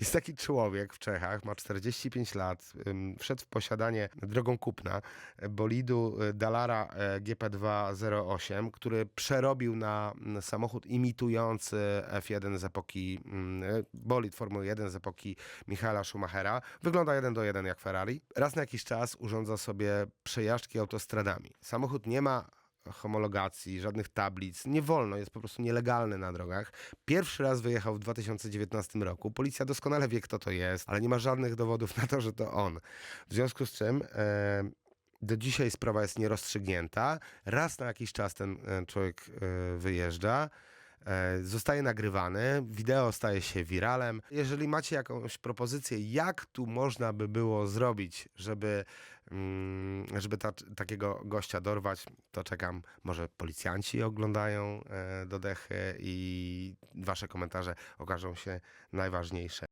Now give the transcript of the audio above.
Jest taki człowiek w Czechach, ma 45 lat, wszedł w posiadanie drogą kupna e, bolidu e, Dalara e, GP208, który przerobił na samochód imitujący F1 z epoki, mm, bolid Formuły 1 z epoki Michaela Schumachera. Wygląda jeden do jeden jak Ferrari. Raz na jakiś czas urządza sobie przejażdżki autostradami. Samochód nie ma homologacji, żadnych tablic. Nie wolno, jest po prostu nielegalny na drogach. Pierwszy raz wyjechał w 2019 roku. Policja doskonale wie, kto to jest, ale nie ma żadnych dowodów na to, że to on. W związku z czym e, do dzisiaj sprawa jest nierozstrzygnięta. Raz na jakiś czas ten e, człowiek e, wyjeżdża. E, Zostaje nagrywany, wideo staje się wiralem. Jeżeli macie jakąś propozycję, jak tu można by było zrobić, żeby, mm, żeby ta, takiego gościa dorwać, to czekam. Może policjanci oglądają e, do dechy i wasze komentarze okażą się najważniejsze.